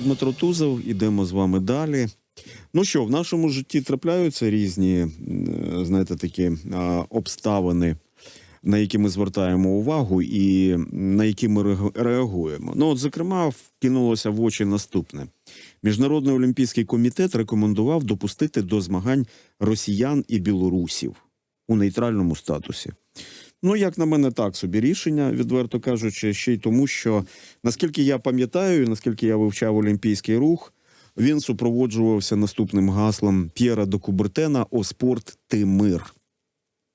Дмитро Тузов, ідемо з вами далі. Ну що, в нашому житті трапляються різні, знаєте, такі обставини, на які ми звертаємо увагу і на які ми реагуємо. Ну, от, зокрема, вкинулося в очі наступне: Міжнародний олімпійський комітет рекомендував допустити до змагань росіян і білорусів у нейтральному статусі. Ну, як на мене, так собі рішення, відверто кажучи, ще й тому, що наскільки я пам'ятаю, наскільки я вивчав олімпійський рух, він супроводжувався наступним гаслом П'єра до Кубертена О спорт ти мир.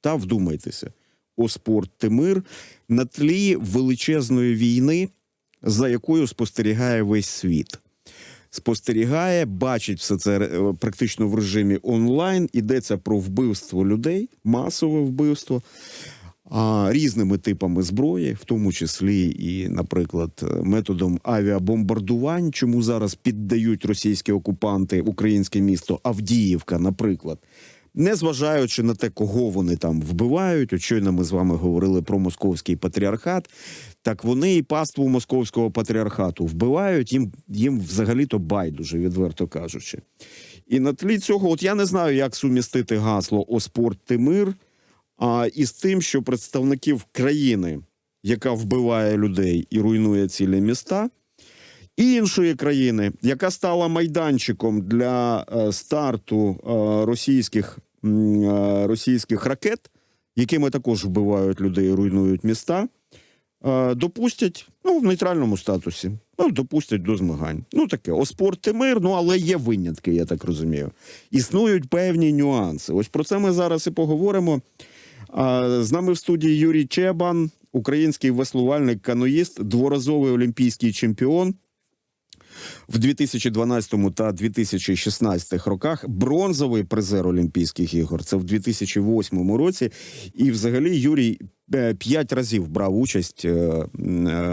Та вдумайтеся, о спорт ти мир на тлі величезної війни, за якою спостерігає весь світ. Спостерігає, бачить все це е, практично в режимі онлайн. Йдеться про вбивство людей, масове вбивство а, різними типами зброї, в тому числі і, наприклад, методом авіабомбардувань, чому зараз піддають російські окупанти українське місто Авдіївка, наприклад. Незважаючи на те, кого вони там вбивають, от щойно ми з вами говорили про московський патріархат. Так вони і паству московського патріархату вбивають, їм, їм взагалі-то байдуже, відверто кажучи. І на тлі цього, от я не знаю, як сумістити гасло О спорт ти мир а із тим, що представників країни, яка вбиває людей і руйнує цілі міста, і іншої країни, яка стала майданчиком для е, старту е, російських, е, російських ракет, якими також вбивають людей руйнують міста, допустять ну, в нейтральному статусі. Ну, допустять до змагань. Ну таке, о спорт мир, ну але є винятки, я так розумію. Існують певні нюанси. Ось про це ми зараз і поговоримо. З нами в студії Юрій Чебан, український веслувальник, каноїст, дворазовий олімпійський чемпіон. В 2012 та 2016 роках бронзовий призер Олімпійських ігор. Це в 2008 році. І, взагалі, Юрій е, п'ять разів брав участь е, е,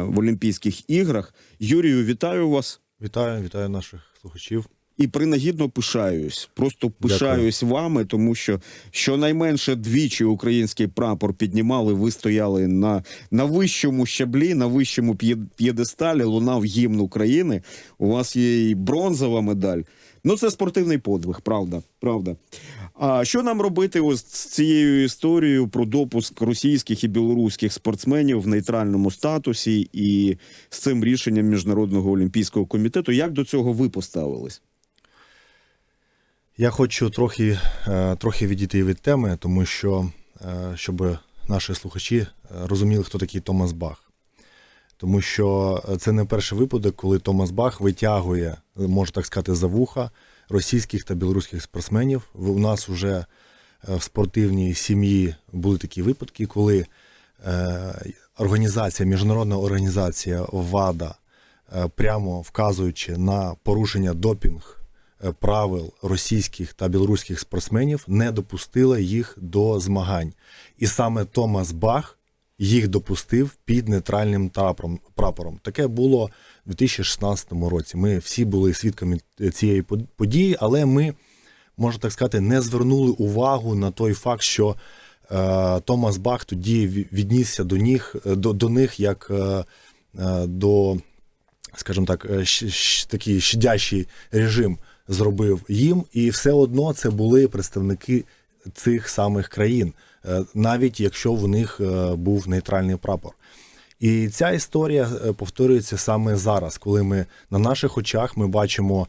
в Олімпійських іграх. Юрію, вітаю вас. Вітаю, вітаю наших слухачів. І принагідно пишаюсь. Просто пишаюсь вами, тому що щонайменше двічі український прапор піднімали. Ви стояли на, на вищому щаблі, на вищому п'є- п'єдесталі, лунав гімн України. У вас є і бронзова медаль. Ну, це спортивний подвиг, правда. правда. А що нам робити ось з цією історією про допуск російських і білоруських спортсменів в нейтральному статусі і з цим рішенням Міжнародного олімпійського комітету? Як до цього ви поставились? Я хочу трохи, е, трохи відійти від теми, тому що е, щоб наші слухачі е, розуміли, хто такий Томас Бах. Тому що це не перший випадок, коли Томас Бах витягує, можна так сказати, за вуха російських та білоруських спортсменів. У нас вже в спортивній сім'ї були такі випадки, коли організація, міжнародна організація ВАДА, прямо вказуючи на порушення допінг правил російських та білоруських спортсменів, не допустила їх до змагань. І саме Томас Бах їх допустив під нейтральним прапором. Таке було в 2016 році. Ми всі були свідками цієї под- події, але ми, можна так сказати, не звернули увагу на той факт, що е, Томас Бах тоді віднісся до них, до, до них як е, е, до, скажімо так, е, такий щадящий режим зробив їм, і все одно це були представники цих самих країн, е, навіть якщо в них е, був нейтральний прапор. І ця історія е, повторюється саме зараз, коли ми на наших очах ми бачимо,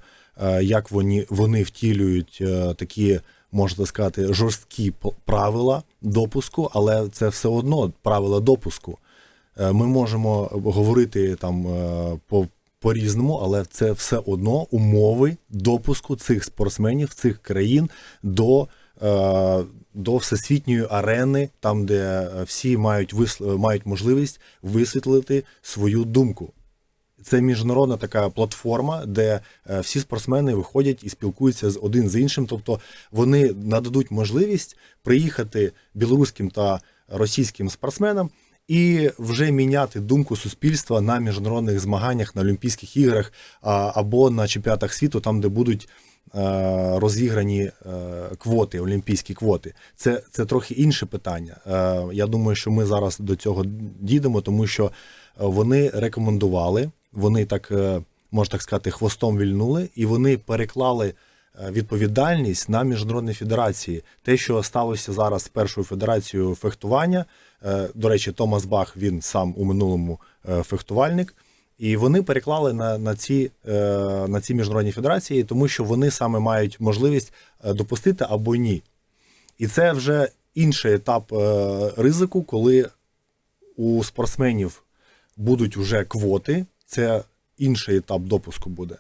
як вони, вони втілюють такі, можна сказати, жорсткі правила допуску, але це все одно правила допуску. Ми можемо говорити там е, по, по-різному, але це все одно умови допуску цих спортсменів, цих країн до, е, до всесвітньої арени, там, де е, всі мають, висл- мають можливість висвітлити свою думку. Це міжнародна така платформа, де е, всі спортсмени виходять і спілкуються з один з іншим. Тобто вони нададуть можливість приїхати білоруським та російським спортсменам і вже міняти думку суспільства на міжнародних змаганнях на Олімпійських іграх або на чемпіонатах світу, там де будуть е, розіграні е, квоти, олімпійські квоти. Це, це трохи інше питання. Е, Я думаю, що ми зараз до цього дійдемо, тому що вони рекомендували, вони так. можна так сказати, хвостом вільнули, і вони переклали відповідальність на міжнародні федерації. Те, що сталося зараз з першою федерацією фехтування. Е, До речі, Томас Бах він сам у минулому е, фехтувальник. І вони переклали на, на, ці, е, на ці міжнародні федерації, тому що вони саме мають можливість допустити або ні. І це вже інший етап ризику, коли у спортсменів будуть вже квоти, це інший етап допуску буде.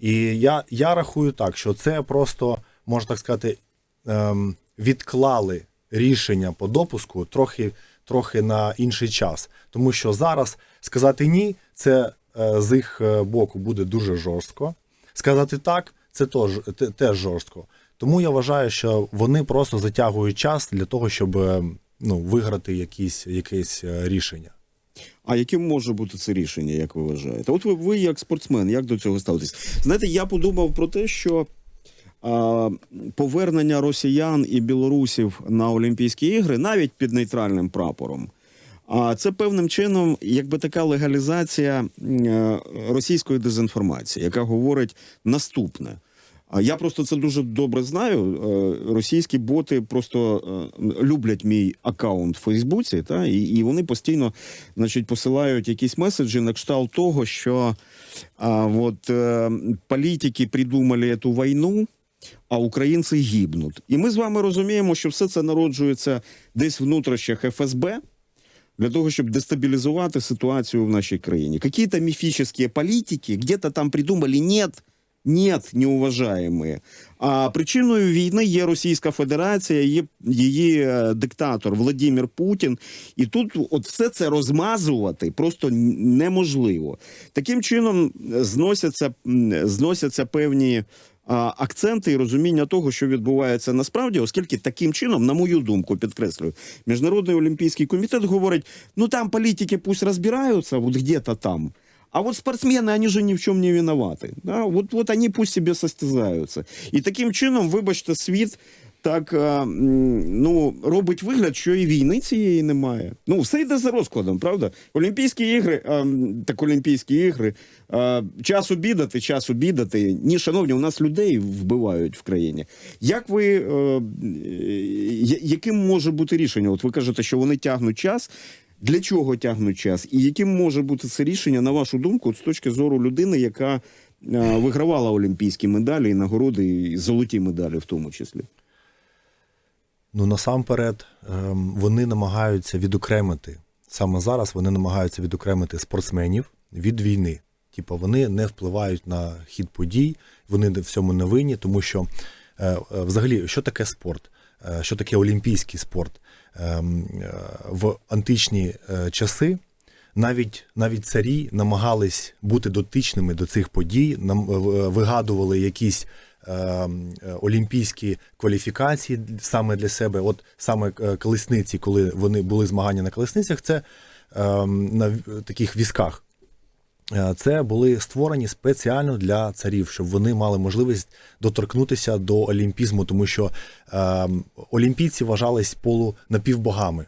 І я, я рахую так, що це просто, можна так сказати, ем, відклали рішення по допуску трохи, трохи на інший час. Тому що зараз сказати ні, це е, з їх е, боку буде дуже жорстко. Сказати так, це теж, жорстко. Тому я вважаю, що вони просто затягують час для того, щоб е, ну, виграти якісь, якесь е, рішення. А яким може бути це рішення, як ви вважаєте? От ви, ви як спортсмен, як до цього ставитесь? Знаєте, я подумав про те, що повернення росіян і білорусів на Олімпійські ігри навіть під нейтральним прапором. А це певним чином, якби така легалізація е, російської дезінформації, яка говорить наступне. А я просто це дуже добре знаю. Е, Російські боти просто е, люблять мій аккаунт в Фейсбуці, та і, і вони постійно, значить, посилають якісь меседжі на кшталт того, що а, от, політики придумали цю війну, а українці гибнуть. І ми з вами розуміємо, що все це народжується десь в внутрішніх ФСБ. Для того, щоб дестабилизовать ситуацию в нашей краине. Какие-то мифические политики где-то там придумали, нет, нет, неуважаемые. А причиною війни є Російська Федерація, є її е, диктатор Владимир Путін. І тут от все це розмазувати просто неможливо. Таким чином е, зносяться, зносяться певні акценти і розуміння того, що відбувається насправді, оскільки таким чином, на мою думку, підкреслюю, Міжнародний олімпійський комітет говорить: ну там політики пусть розбираються, от где-то там. А вот спортсмены, они же ни в чем не виноваты. Да? Вот, вот они пусть себе состязаються. І таким чином, вибачте, світ так ну, робить вигляд, що і війни цієї немає. Ну, все йде за розкладом, правда? Олімпійські ігри, так Олімпійські ігри, час обідати, час обідати. Ні, шановні, у нас людей вбивають в країні. Як ви, е, яким може бути рішення? От ви кажете, що вони тягнуть час. Для чого тягнуть час? І яким може бути це рішення, на вашу думку, з точки зору людини, яка е, вигравала олімпійські медалі і нагороди, і золоті медалі в тому числі? Ну насамперед, ем, вони намагаються відокремити саме зараз. Вони намагаються відокремити спортсменів від війни. Типу, вони не впливають на хід подій, вони в цьому не винні, тому що е, е, взагалі, що таке спорт? Е, Що таке олімпійський спорт? Ем, В античні часи навіть навіть царі намагались бути дотичними до цих подій, нам вигадували якісь олімпійські кваліфікації саме для себе. От саме е, колесниці, коли вони були змагання на колесницях, це е, на таких візках. Е, Це були створені спеціально для царів, щоб вони мали можливість доторкнутися до олімпізму, тому що е, олімпійці вважались полу напівбогами.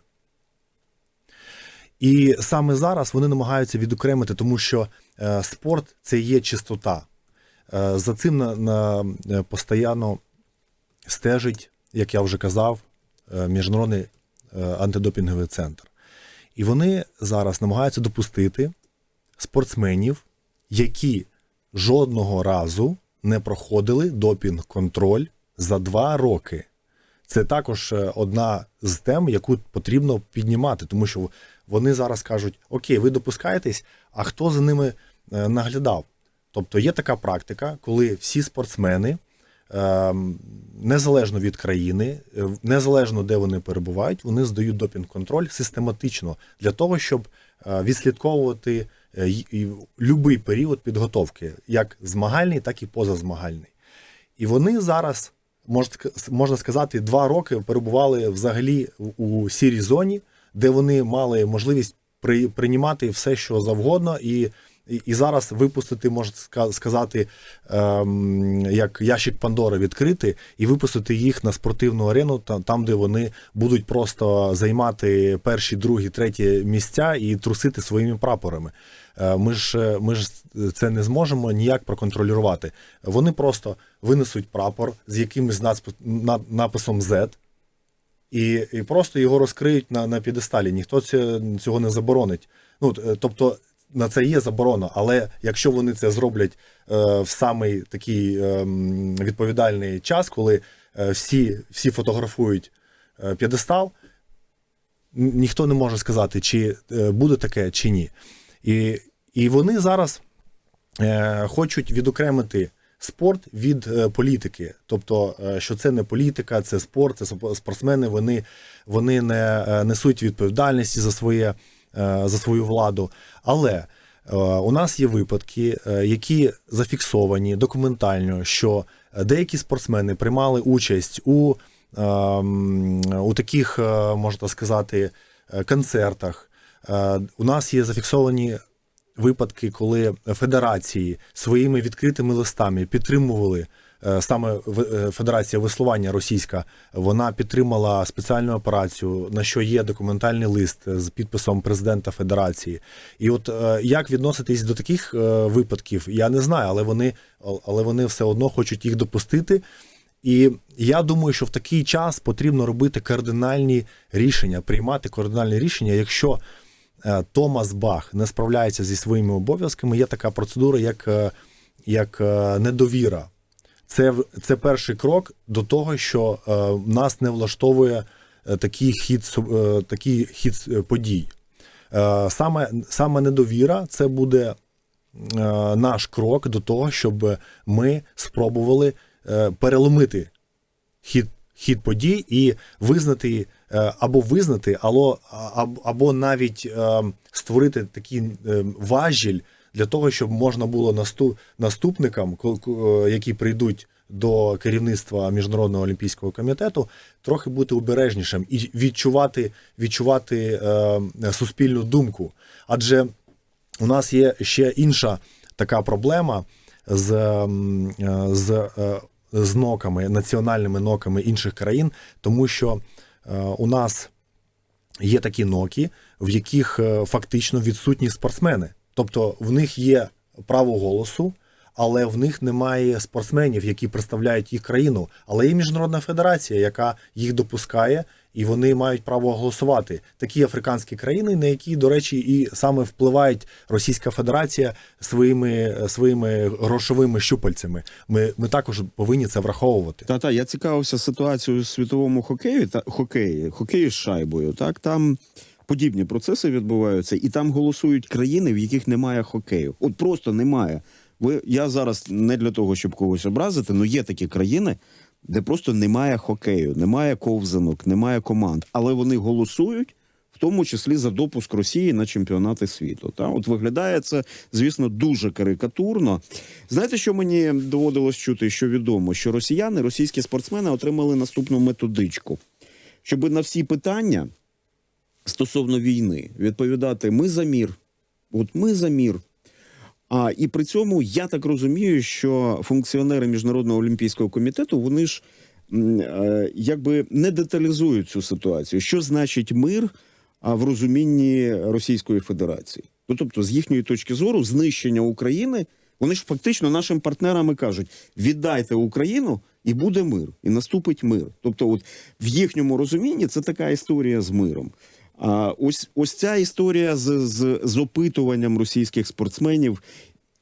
І саме зараз вони намагаються відокремити, тому що е, спорт це є чистота. Е, за цим на, на, е, постійно стежить, як я вже казав, е, Міжнародний антидопінговий центр. І вони зараз намагаються допустити спортсменів, які жодного разу не проходили допінг-контроль за два роки. Це також одна з тем, яку потрібно піднімати, тому що вони зараз кажуть: Окей, ви допускаєтесь, а хто за ними наглядав? Тобто є така практика, коли всі спортсмени, ем, незалежно від країни, е, незалежно де вони перебувають, вони здають допінг-контроль систематично для того, щоб е, відслідковувати е, й- і любий період підготовки, як змагальний, так і позазмагальний. І вони зараз, можна сказати, два роки перебували взагалі у- сірій зоні, де вони мали можливість при, приймати все, що завгодно, і І, зараз випустити, можна сказати, ем, як ящик Пандори відкрити, і випустити їх на спортивну арену, та- там, де вони будуть просто займати перші, другі, треті місця і трусити своїми прапорами. Е, Ми ж, е, ми ж це не зможемо ніяк проконтролювати. Вони просто винесуть прапор з якимось написом Z, і, і просто його розкриють на, на підесталі. Ніхто цього не заборонить. Ну, тобто на це є заборона, але якщо вони це зроблять е, в самий такий е, відповідальний час, коли е, всі, всі фотографують е, п'єдестал, ніхто не може сказати, чи е, буде таке, чи ні. І, і вони зараз е, хочуть відокремити спорт від е, політики. Тобто, е, що це не політика, це спорт, це спо- спортсмени, вони, вони не е, несуть відповідальності за, своє, за свою владу. Але е, у нас є випадки, е, які зафіксовані документально, що е, деякі спортсмени приймали участь у, ем, у таких, е, можна сказати, е, концертах. Е, У нас є зафіксовані випадки, коли федерації своїми відкритими листами підтримували. Е, Саме е, Федерація веслування російська вона підтримала спеціальну операцію, на що є документальний лист з підписом президента Федерації. І от е, як відноситись до таких випадків, я не знаю, але вони, але вони все одно хочуть їх допустити. І я думаю, що в такий час потрібно робити кардинальні рішення, приймати кардинальні рішення, якщо Томас Бах не справляється зі своїми обов'язками, є така процедура, як, як недовіра. Це, це перший крок до того, що е, нас не влаштовує е, такий хід, е, такий хід е, подій. Е, саме, саме недовіра це буде е, наш крок до того, щоб ми спробували е, переломити хід, хід подій і визнати е, або визнати, або, або навіть е, створити такий е, важіль для того, щоб можна було насту, наступникам, е, які прийдуть до керівництва міжнародного олімпійського комітету, трохи бути обережнішим і відчувати, відчувати е, суспільну думку. Адже у нас є ще інша така проблема з, е, з, е, з ноками, національними ноками інших країн, тому що е, у нас є такі ноки, в яких фактично відсутні спортсмени. Тобто в них є право голосу, але в них немає спортсменів, які представляють їх країну. Але є міжнародна федерація, яка їх допускає, і вони мають право голосувати. Такі африканські країни, на які, до речі, і саме впливають Російська Федерація своїми, своїми грошовими щупальцями. Ми, ми також повинні це враховувати. Та та я цікавився ситуацією у світовому хокеї та хокеї, хокеї з шайбою. Так там подібні процеси відбуваються, і там голосують країни, в яких немає хокею. От просто немає. Ви я зараз не для того, щоб когось образити, але є такі країни, де просто немає хокею, немає ковзанок, немає команд, але вони голосують. В тому числі за допуск Росії на чемпіонати світу. Та от виглядає це, звісно, дуже карикатурно. Знаєте, що мені доводилось чути, що відомо, що росіяни, російські спортсмени отримали наступну методичку, щоб на всі питання стосовно війни відповідати: ми за мір, от ми за мір. А і при цьому я так розумію, що функціонери міжнародного олімпійського комітету вони ж е, якби не деталізують цю ситуацію. Що значить мир в розумінні Російської Федерації? Ну тобто, з їхньої точки зору, знищення України, вони ж фактично нашим партнерам і кажуть: віддайте Україну, і буде мир, і наступить мир. Тобто, от в їхньому розумінні це така історія з миром. А ось ось ця історія з, з, з опитуванням російських спортсменів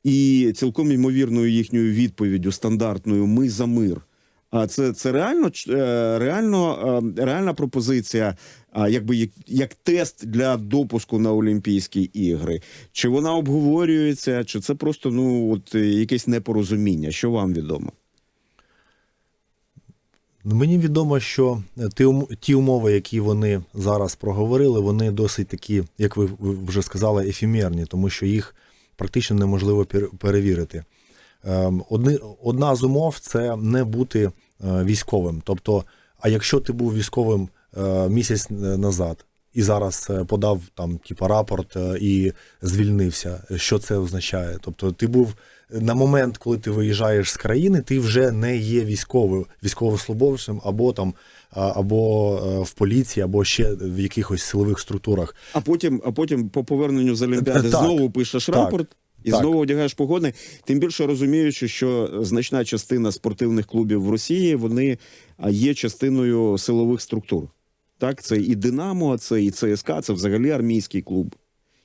і цілком ймовірною їхньою відповіддю стандартною Ми за мир. А це, це реально е, реально е, реальна пропозиція, якби як, як тест для допуску на Олімпійські ігри. Чи вона обговорюється, чи це просто ну от якесь непорозуміння? Що вам відомо? Ну, Мені відомо, що ум- ті умови, які вони зараз проговорили, вони досить такі, як ви вже сказали, ефемерні, тому що їх практично неможливо пер- перевірити. Ем, одна з умов це не бути е, військовим. Тобто, а якщо ти був військовим е, місяць е, назад і зараз е, подав там, типу, рапорт е, і звільнився. Що це означає? Тобто, ти був на момент, коли ти виїжджаєш з країни, ти вже не є військовим, військовослужбовцем або там, або е, в поліції, або ще в якихось силових структурах. А потім, а потім по поверненню з Олімпіади Так. знову пишеш Так. рапорт. І Так. знову одягаєш погодний, тим більше розуміючи, що значна частина спортивних клубів в Росії вони є частиною силових структур. Так, це і Динамо, це і ЦСКА, це взагалі армійський клуб.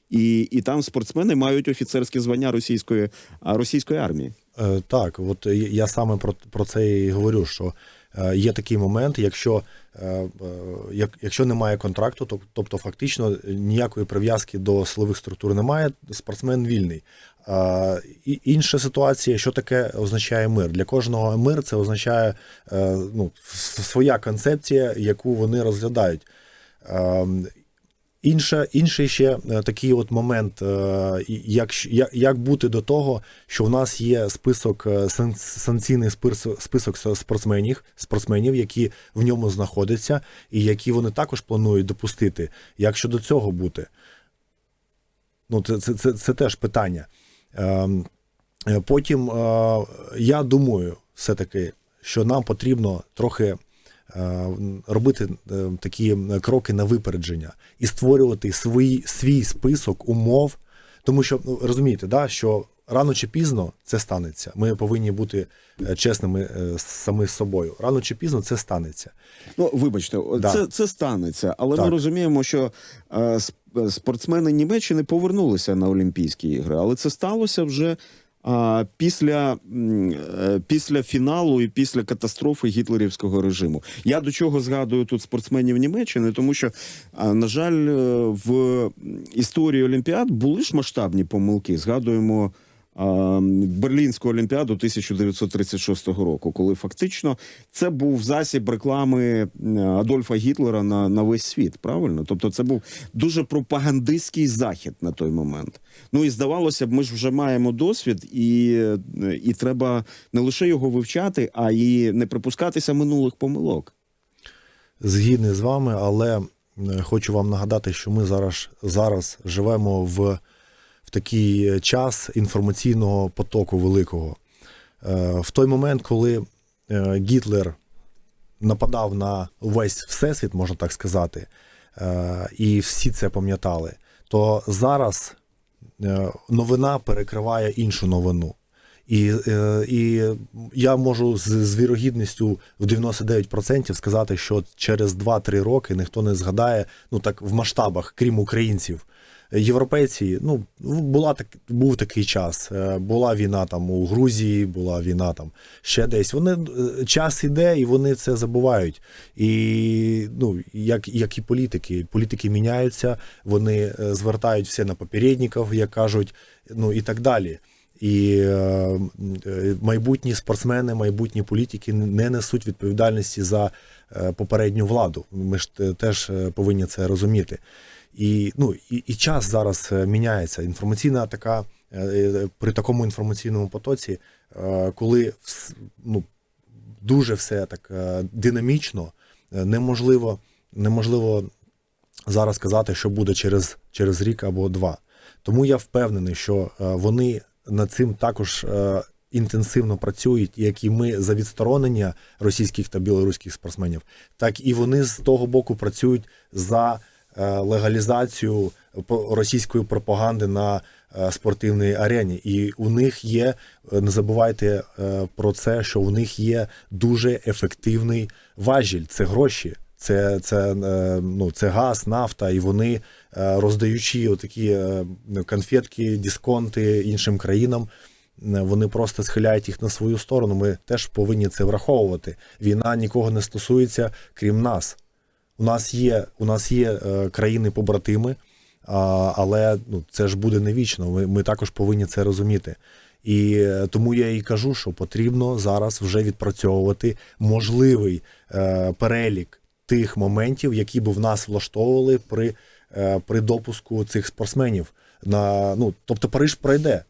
І, і там спортсмени мають офіцерське звання російської, російської армії. Е, Так, от я- саме про, про це і говорю, що е, є такий момент, якщо, е, е, як, якщо немає контракту, то, тобто фактично ніякої прив'язки до силових структур немає, спортсмен вільний. І інша ситуація, що таке означає мир? Для кожного мир це означає ну, своя концепція, яку вони розглядають. Інше, інший ще е, такий от момент, е, як, як, бути до того, що в нас є список е, сан- санкційний список, спортсменів, спортсменів, які в ньому знаходяться, і які вони також планують допустити. Як щодо цього бути? Ну, це, це, це, це теж питання. Ем, Потім я думаю, все-таки, що нам потрібно трохи робити е, такі кроки на випередження і створювати свій, свій список умов, тому що ну, розумієте, да, що рано чи пізно це станеться. Ми повинні бути е, чесними е, самі з собою. Рано чи пізно це станеться. Ну, вибачте, Да. це, це станеться, але ми розуміємо, що е, спортсмени Німеччини повернулися на Олімпійські ігри, але це сталося вже після, е, після фіналу і після катастрофи гітлерівського режиму. Я до чого згадую тут спортсменів Німеччини, тому що, на жаль, е, в історії Олімпіад були ж масштабні помилки. Згадуємо. А, Берлінську олімпіаду 1936 року, коли фактично це був засіб реклами е, Адольфа Гітлера на, на весь світ. Правильно? Тобто, це був дуже пропагандистський захід на той момент. Ну і здавалося б, ми ж вже маємо досвід, і, е, і треба не лише його вивчати, а й не припускатися минулих помилок. Згідний з вами, але е, хочу вам нагадати, що ми зараз, зараз живемо в, в такий час інформаційного потоку великого. Е, В той момент, коли е, Гітлер нападав на весь всесвіт, можна так сказати, е, і всі це пам'ятали, то зараз е, новина перекриває іншу новину. І, е, і я можу з, з вірогідністю в 99% сказати, що через 2-3 роки ніхто не згадає, ну так в масштабах, крім українців. Європейці, ну була так, був такий час. Е, Була війна там у Грузії, була війна там ще десь. Вони е, час іде, і вони це забувають. І ну, як, як і політики, політики міняються, вони е, звертають все на попередників, як кажуть, ну і так далі. І е, майбутні спортсмени, майбутні політики не несуть відповідальності за попередню владу. Ми ж теж повинні це розуміти. І, ну, і, і час зараз е, міняється. Інформаційна така е, е, при такому інформаційному потоці, коли ну, дуже все так динамічно, неможливо, неможливо зараз сказати, що буде через, через рік або два. Тому я впевнений, що вони над цим також інтенсивно працюють, як і ми за відсторонення російських та білоруських спортсменів, так і вони з того боку працюють за легалізацію по- російської пропаганди на е, спортивній арені. І у них є, е, не забувайте е, про це, що у них є дуже ефективний важіль це гроші. Це, це, е, ну, це газ, нафта, і вони, е, роздаючи такі е, конфетки, дисконти іншим країнам, е, вони просто схиляють їх на свою сторону. Ми теж повинні це враховувати. Війна нікого не стосується, крім нас. У нас є, у нас є е, країни-побратими, але ну, це ж буде не вічно. Ми, ми також повинні це розуміти. І е, тому я і кажу, що потрібно зараз вже відпрацьовувати можливий е, перелік тих моментів, які б в нас влаштовували при, е, при допуску цих спортсменів. На, ну, тобто Париж пройде.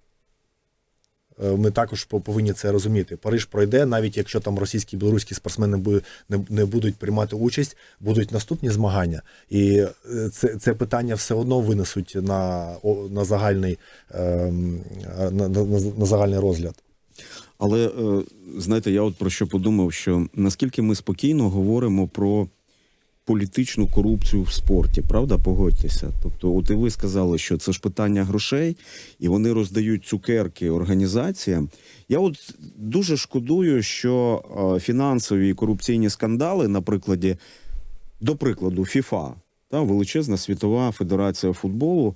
Е, ми також повинні це розуміти. Париж пройде, навіть якщо там російські і білоруські спортсмени не, будуть приймати участь, будуть наступні змагання. І е, це, це питання все одно винесуть на, на загальний ем, на, на, на, на загальний розгляд. Але е, знаєте, я от про що подумав, що наскільки ми спокійно говоримо про політичну корупцію в спорті, правда? Погодьтеся. Тобто, от і ви сказали, що це ж питання грошей, і вони роздають цукерки організаціям. Я от дуже шкодую, що е, фінансові і корупційні скандали, на прикладі, до прикладу, ФІФА, та величезна світова федерація футболу.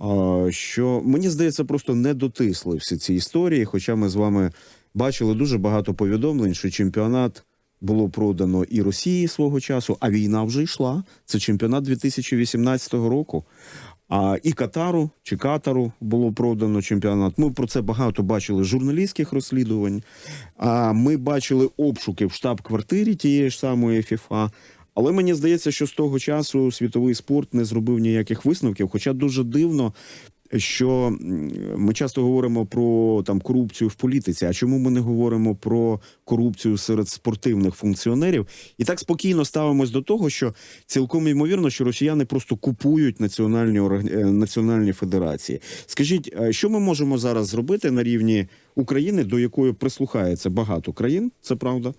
А, що мені здається, просто не дотисли всі ці історії. Хоча ми з вами бачили дуже багато повідомлень, що чемпіонат було продано і Росії свого часу, а війна вже йшла. Це чемпіонат 2018 року. А і Катару чи Катару було продано чемпіонат. Ми про це багато бачили журналістських розслідувань. А ми бачили обшуки в штаб-квартирі тієї ж самої ФІФА. Але мені здається, що з того часу світовий спорт не зробив ніяких висновків. Хоча дуже дивно, що ми часто говоримо про там корупцію в політиці. А чому ми не говоримо про корупцію серед спортивних функціонерів? І так спокійно ставимось до того, що цілком ймовірно, що росіяни просто купують національні е, національні федерації. Скажіть, е, що ми можемо зараз зробити на рівні України, до якої прислухається багато країн, це правда.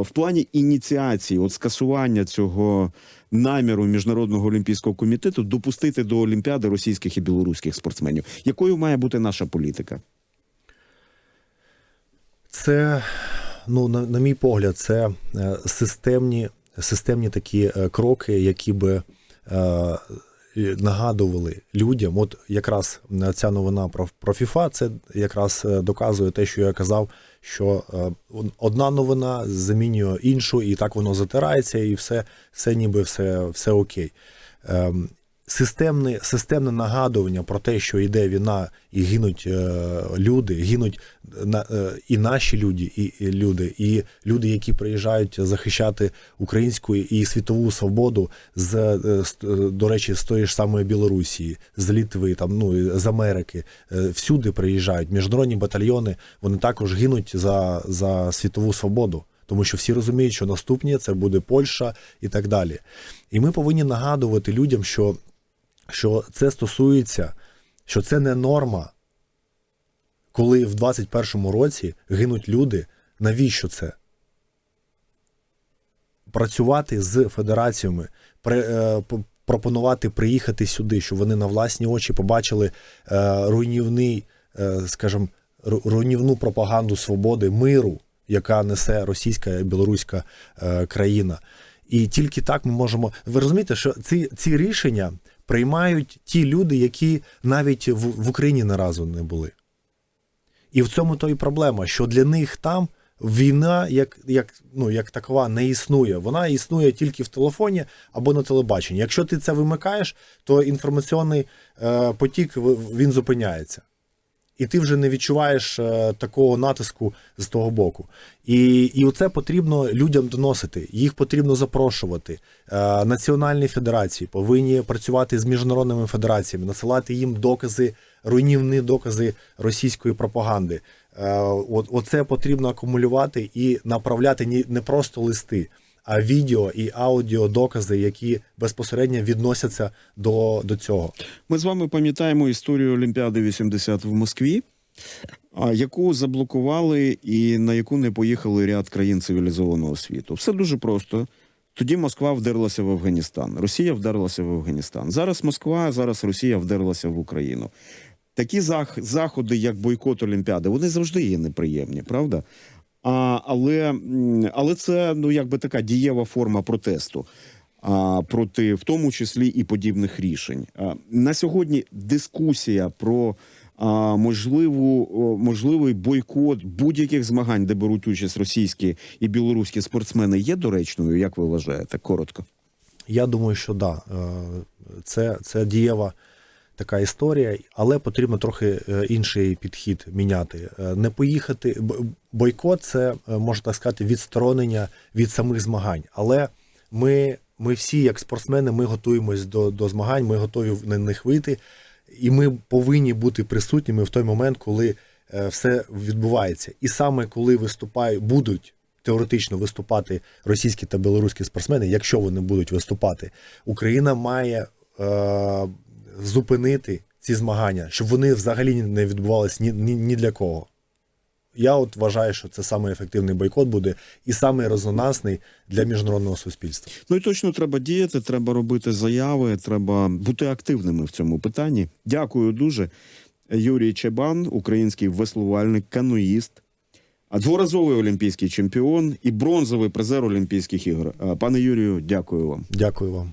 В плані ініціації, от скасування цього наміру міжнародного олімпійського комітету допустити до Олімпіади російських і білоруських спортсменів. Якою має бути наша політика? Це, ну, на, на мій погляд, це е, системні, системні такі е, кроки, які би е, нагадували людям. От якраз е, ця новина про, про ФІФА, це якраз е, доказує те, що я казав, що е, одна новина замінює іншу, і так воно затирається, і все, все ніби все, все окей. Ем, Системне, системне нагадування про те, що йде війна і гинуть е, люди, гинуть на, е, і наші люди, і, і люди, і люди, які приїжджають захищати українську і світову свободу з, е, е, до речі, з тої ж самої Білорусі, з Літви, там ну з Америки, е, всюди приїжджають. Міжнародні батальйони вони також гинуть за, за світову свободу. Тому що всі розуміють, що наступні це буде Польща і так далі. І ми повинні нагадувати людям, що, що це стосується, що це не норма, коли в 21-му році гинуть люди. Навіщо це? Працювати з федераціями, е, пропонувати приїхати сюди, щоб вони на власні очі побачили е, руйнівний, е, скажімо, руйнівну пропаганду свободи, миру, яка несе російська і білоруська країна. І тільки так ми можемо. Ви розумієте, що ці, ці рішення приймають ті люди, які навіть в, в Україні на разу не були. І в цьому то і проблема, що для них там війна, як, як, ну, як такова, не існує. Вона існує тільки в телефоні або на телебаченні. Якщо ти це вимикаєш, то інформаційний е, потік він зупиняється. І ти вже не відчуваєш е, такого натиску з того боку. І, і оце потрібно людям доносити. Їх потрібно запрошувати. Е, національні федерації повинні працювати з міжнародними федераціями, насилати їм докази, руйнівні докази російської пропаганди. Е, оце потрібно акумулювати і направляти не просто листи, відео і аудіо докази, які безпосередньо відносяться до, до цього. Ми з вами пам'ятаємо історію Олімпіади 80 в Москві, яку заблокували і на яку не поїхали ряд країн цивілізованого світу. Все дуже просто. Тоді Москва вдерлася в Афганістан, Росія вдерлася в Афганістан. Зараз Москва, зараз Росія вдерлася в Україну. Такі зах- заходи, як бойкот Олімпіади, вони завжди є неприємні, правда? А, але, але це ну якби така дієва форма протесту а, проти, в тому числі і подібних рішень. А, на сьогодні дискусія про а, можливу, можливий бойкот будь-яких змагань, де беруть участь російські і білоруські спортсмени, є доречною. Як ви вважаєте? Коротко. Я думаю, що да. Е, Це, це дієва така історія, але потрібно трохи е, інший підхід міняти. Е, Не поїхати. Бойкот це, е, можна так сказати, відсторонення від самих змагань. Але ми, ми всі, як спортсмени, ми готуємось до, до змагань, ми готові на них вийти, і ми повинні бути присутніми в той момент, коли все відбувається. І саме коли виступають, будуть теоретично виступати російські та білоруські спортсмени, якщо вони будуть виступати, Україна має зупинити ці змагання, щоб вони взагалі не відбувалися ні, ні, ні для кого. Я от вважаю, що це саме ефективний бойкот буде і саме резонансний для міжнародного суспільства. Ну і точно треба діяти, треба робити заяви, треба бути активними в цьому питанні. Дякую дуже. Юрій Чебан, український веслувальник, каноїст, а дворазовий олімпійський чемпіон і бронзовий призер Олімпійських ігор. Пане Юрію, дякую вам. Дякую вам.